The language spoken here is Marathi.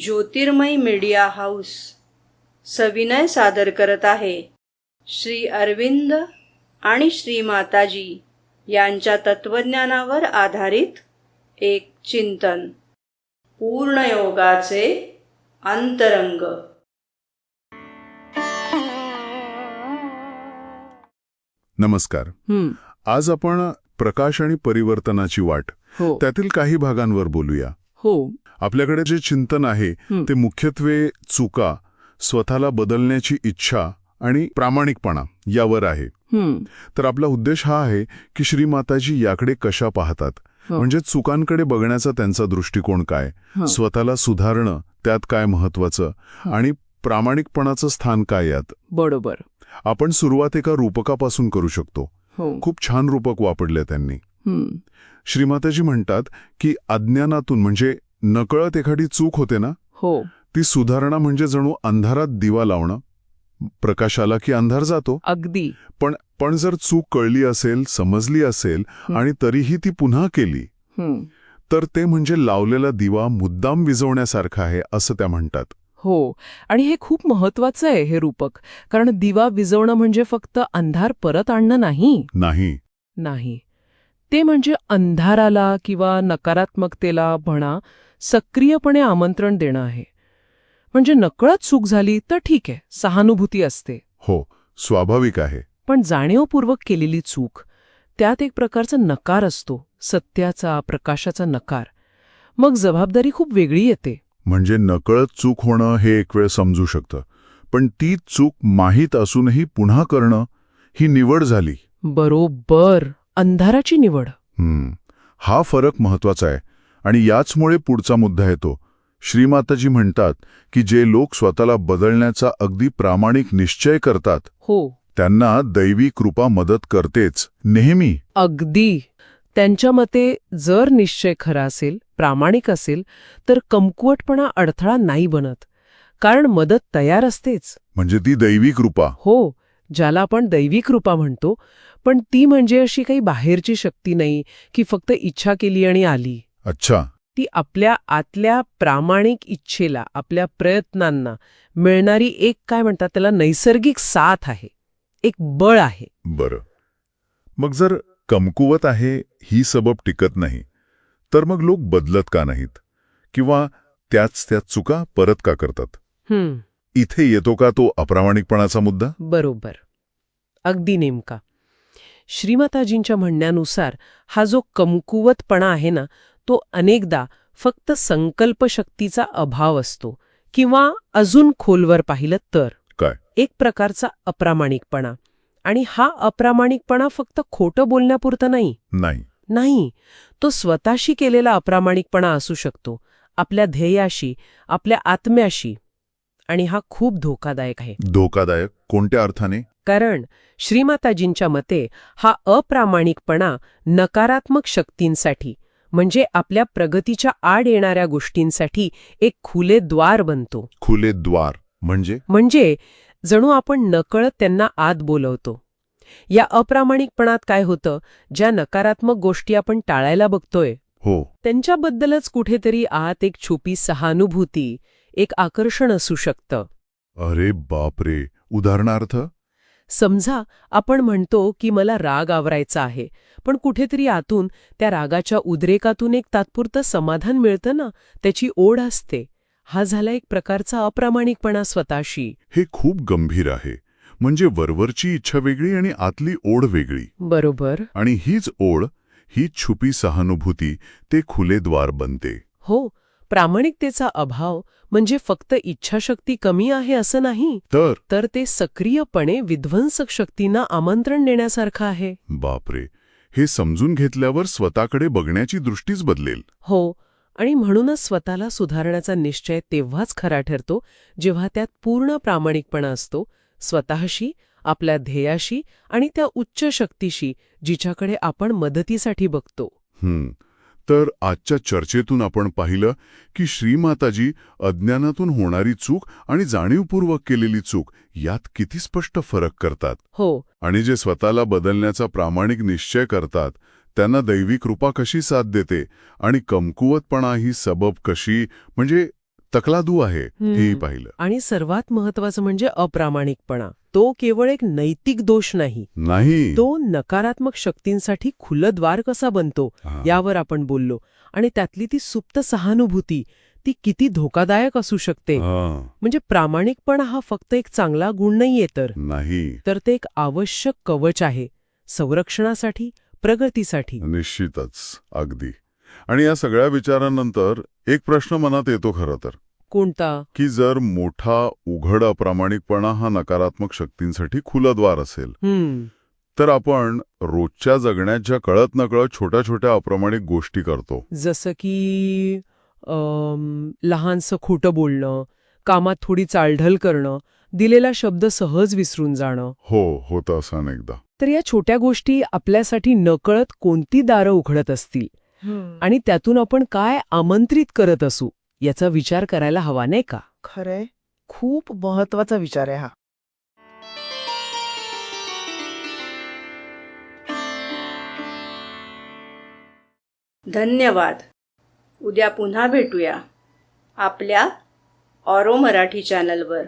ज्योतिर्मय मीडिया हाऊस सविनय सादर करत आहे. श्री अरविंद आणि श्री माताजी यांच्या तत्वज्ञानावर आधारित एक चिंतन. पूर्णयोगाचे अंतरंग. नमस्कार. आज आपण प्रकाश आणि परिवर्तनाची वाट हो. त्यातील काही भागांवर बोलूया. हो. आपल्याकडे जे चिंतन आहे. ते मुख्यत्वे चुका स्वतःला बदलण्याची इच्छा आणि प्रामाणिकपणा यावर आहे. तर आपला उद्देश हा आहे की श्रीमाताजी याकडे कशा पाहतात? हो. म्हणजे चुकांकडे बघण्याचा त्यांचा दृष्टिकोन काय. स्वतःला सुधारणं त्यात काय महत्वाचं आणि प्रामाणिकपणाचं स्थान काय यात? बरोबर. आपण सुरुवात एका रूपकापासून करू शकतो. हो. खूप छान रूपक वापरले त्यांनी. श्रीमाताजी म्हणतात की अज्ञानातून म्हणजे नकळत एखादी चूक होते ना हो. ती सुधारणा म्हणजे जणू अंधारात दिवा लावणं. प्रकाशाला की अंधार जातो. अगदी. पण पण जर चूक कळली असेल समजली असेल. आणि तरीही ती पुन्हा केली तर ते म्हणजे लावलेला दिवा मुद्दाम विझवण्यासारखं आहे असं त्या म्हणतात. हो. आणि हे खूप महत्वाचं आहे हे रूपक कारण दिवा विझवणं म्हणजे फक्त अंधार परत आणणं नाही. नाही. नाही. ते म्हणजे अंधाराला किंवा नकारात्मकतेला म्हणा सक्रियपणे आमंत्रण देणं आहे. म्हणजे नकळत चूक झाली तर ठीक आहे सहानुभूती असते. हो स्वाभाविक आहे. पण जाणीवपूर्वक केलेली चूक त्यात एक प्रकारचा नकार असतो सत्याचा प्रकाशाचा नकार. मग जबाबदारी खूप वेगळी येते. म्हणजे नकळत चूक होणं हे एक वेळ समजू शकतं. पण ती चूक माहीत असूनही पुन्हा करणं ही निवड झाली. बरोबर. अंधाराची निवड. हं, हा फरक महत्त्वाचा आहे. आणि याचमुळे पुढचा मुद्दा येतो. श्रीमाताजी म्हणतात की जे लोक स्वतःला बदलण्याचा अगदी प्रामाणिक निश्चय करतात हो. त्यांना दैवी कृपा मदत करतेच. नेहमी. अगदी. त्यांच्या मते जर निश्चय खरा असेल प्रामाणिक असेल तर कमकुवटपणा अडथळा नाही बनत. कारण मदत तयार असतेच. म्हणजे ती दैवी कृपा. हो. ज्याला आपण दैवी कृपा म्हणतो पण ती म्हणजे अशी काही बाहेरची शक्ती नाही की फक्त इच्छा केली आणि आली. अच्छा. ती आपल्या आतल्या प्रामाणिक इच्छेला आपल्या प्रयत्नांना मिळणारी एक काय म्हणतात त्याला नैसर्गिक साथ आहे. एक बळ आहे. बरं. मग जर कमकुवत आहे ही सबब टिकत नाही तर मग लोक बदलत का नाहीत? किंवा त्याच त्याच चुका परत का करतात? इथे येतो का तो अप्रामाणिकपणाचा मुद्दा? बरोबर. अगदी नेमका. श्रीमाताजींच्या म्हणण्यानुसार हा जो कमकुवतपणा आहे ना तो अनेकदा फक्त संकल्पशक्तीचा अभाव असतो किंवा अजून खोलवर पाहिलं तर. काय? एक प्रकारचा अप्रामाणिकपणा. आणि हा अप्रामाणिकपणा फक्त खोटं बोलण्यापुरतं नाही. नाही. नाही. तो स्वतःशी केलेला अप्रामाणिकपणा असू शकतो. आपल्या ध्येयाशी आपल्या आत्म्याशी. आणि हा खूप धोकादायक आहे. धोकादायक? कोणत्या अर्थाने? कारण श्रीमाताजींच्या मते हा अप्रामाणिकपणा नकारात्मक शक्तींसाठी म्हणजे आपल्या प्रगतीच्या आड येणाऱ्या गोष्टींसाठी एक खुले द्वार बनतो. खुले द्वार. म्हणजे? म्हणजे जणू आपण नकळत त्यांना आत बोलवतो. या अप्रामाणिकपणात काय होतं? ज्या नकारात्मक गोष्टी आपण टाळायला बघतोय. हो. त्यांच्याबद्दलच कुठेतरी आत एक छुपी सहानुभूती एक आकर्षण असू शकतं. अरे बापरे! उदाहरणार्थ? समजा आपण म्हणतो की मला राग आवरायचा आहे पण कुठेतरी आतून त्या रागाच्या उद्रेकातून एक तात्पुरतं समाधान मिळतं ना त्याची ओढ असते. हा झाला एक प्रकारचा अप्रामाणिकपणा स्वतःशी. हे खूप गंभीर आहे. म्हणजे वरवरची इच्छा वेगळी आणि आतली ओढ वेगळी. बरोबर. आणि हीच ओढ ही छुपी सहानुभूती ते खुले द्वार बनते. हो प्रामाणिकतेचा अभाव म्हणजे फक्त इच्छाशक्ती कमी आहे असं नाही तर? तर ते सक्रियपणे विध्वंसक शक्तींना आमंत्रण देण्यासारखं आहे. बापरे! हे समजून घेतल्यावर स्वतःकडे बघण्याची दृष्टीच बदलेल. हो आणि म्हणूनच स्वतःला सुधारण्याचा निश्चय तेव्हाच खरा ठरतो जेव्हा त्यात पूर्ण प्रामाणिकपणा असतो स्वतःशी आपल्या ध्येयाशी आणि त्या उच्च शक्तीशी जिच्याकडे आपण मदतीसाठी बघतो. हं तर आजच्या चर्चेतून आपण पाहिलं की श्रीमाताजी अज्ञानातून होणारी चूक आणि जाणीवपूर्वक केलेली चूक यात किती स्पष्ट फरक करतात. हो. आणि जे स्वतःला बदलण्याचा प्रामाणिक निश्चय करतात त्यांना दैवी कृपा कशी साथ देते आणि कमकुवतपणा ही सबब कशी म्हणजे तकलादू आहे हेही पाहिलं. आणि सर्वात महत्वाचं म्हणजे अप्रामाणिकपणा. तो केवळ एक नैतिक दोष नाही. नाही. तो नकारात्मक शक्तींसाठी खुलं द्वार कसा बनतो. यावर आपण बोललो. आणि त्यातली ती सुप्त सहानुभूती ती किती धोकादायक असू शकते. म्हणजे प्रामाणिकपणा हा फक्त एक चांगला गुण नाहीये तर. नाही. तर ते एक आवश्यक कवच आहे संरक्षणासाठी प्रगतीसाठी. निश्चितच. अगदी. आणि या सगळ्या विचारांनंतर एक प्रश्न मनात येतो खरं तर. कोणता? की जर मोठा उघड अप्रामाणिकपणा हा नकारात्मक शक्तींसाठी खुला द्वार असेल तर आपण रोजच्या जगण्यात ज्या कळत नकळत छोट्या छोट्या अप्रामाणिक गोष्टी करतो. जसं की लहानसं खोटं बोलणं कामात थोडी चालढल करणं दिलेला शब्द सहज विसरून जाणं. हो होतं असं अनेकदा. तर या छोट्या गोष्टी आपल्यासाठी नकळत कोणती दारं उघडत असतील? आणि त्यातून आपण काय आमंत्रित करत असू याचा विचार करायला हवा नाही का? खरंय. खूप महत्त्वाचा विचार आहे हा. धन्यवाद. उद्या पुन्हा भेटूया आपल्या ऑरो मराठी चॅनलवर.